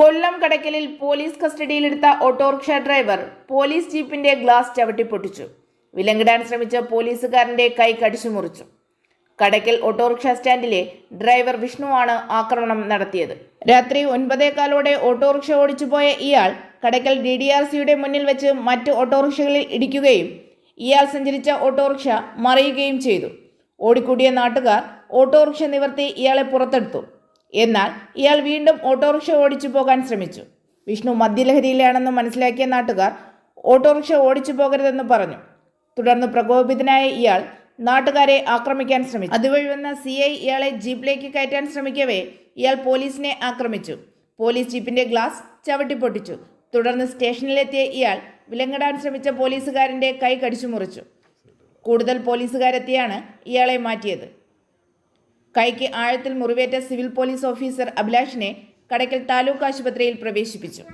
കൊല്ലം കടക്കലിൽ പോലീസ് കസ്റ്റഡിയിലെടുത്ത autorickshaw driver police ജീപ്പിന്റെ ഗ്ലാസ് ചവിട്ടിപ്പൊട്ടിച്ചു. വിലങ്ങിടാൻ ശ്രമിച്ച പോലീസുകാരന്റെ കൈ കടിച്ചു മുറിച്ചു കടക്കൽ ഓട്ടോറിക്ഷ സ്റ്റാൻഡിലെ ഡ്രൈവർ വിഷ്ണുവാണ് ആക്രമണം നടത്തിയത്. രാത്രി ഒൻപതേക്കാലോടെ ഓട്ടോറിക്ഷ ഓടിച്ചുപോയ ഇയാൾ കടക്കൽ ഡി ഡി ആർ സിയുടെ മുന്നിൽ വെച്ച് മറ്റ് ഓട്ടോറിക്ഷകളിൽ ഇടിക്കുകയും ഇയാൾ സഞ്ചരിച്ച ഓട്ടോറിക്ഷ മറിയുകയും ചെയ്തു. ഓടിക്കൂടിയ നാട്ടുകാർ ഓട്ടോറിക്ഷ നിവർത്തി ഇയാളെ പുറത്തെടുത്തു. എന്നാൽ ഇയാൾ വീണ്ടും ഓട്ടോറിക്ഷ ഓടിച്ചു പോകാൻ ശ്രമിച്ചു. വിഷ്ണു മദ്യലഹരിയിലാണെന്ന് മനസ്സിലാക്കിയ നാട്ടുകാർ ഓട്ടോറിക്ഷ ഓടിച്ചു പോകരുതെന്ന് പറഞ്ഞു. തുടർന്ന് പ്രകോപിതനായ ഇയാൾ നാട്ടുകാരെ ആക്രമിക്കാൻ ശ്രമിച്ചു. അതുവഴി വന്ന സി ഐ ഇയാളെ ജീപ്പിലേക്ക് കയറ്റാൻ ശ്രമിക്കവേ ഇയാൾ പോലീസിനെ ആക്രമിച്ചു. പോലീസ് ജീപ്പിന്റെ ഗ്ലാസ് ചവിട്ടിപ്പൊട്ടിച്ചു തുടർന്ന് സ്റ്റേഷനിലെത്തിയ ഇയാൾ വിലങ്ങിടാൻ ശ്രമിച്ച പോലീസുകാരന്റെ കൈ കടിച്ചു മുറിച്ചു കൂടുതൽ പോലീസുകാരെത്തിയാണ് ഇയാളെ മാറ്റിയത്. കൈക്ക് ആഴത്തിൽ മുറിവേറ്റ സിവിൽ പോലീസ് ഓഫീസർ അഭിലാഷിനെ കടയ്ക്കൽ താലൂക്ക് ആശുപത്രിയിൽ പ്രവേശിപ്പിച്ചു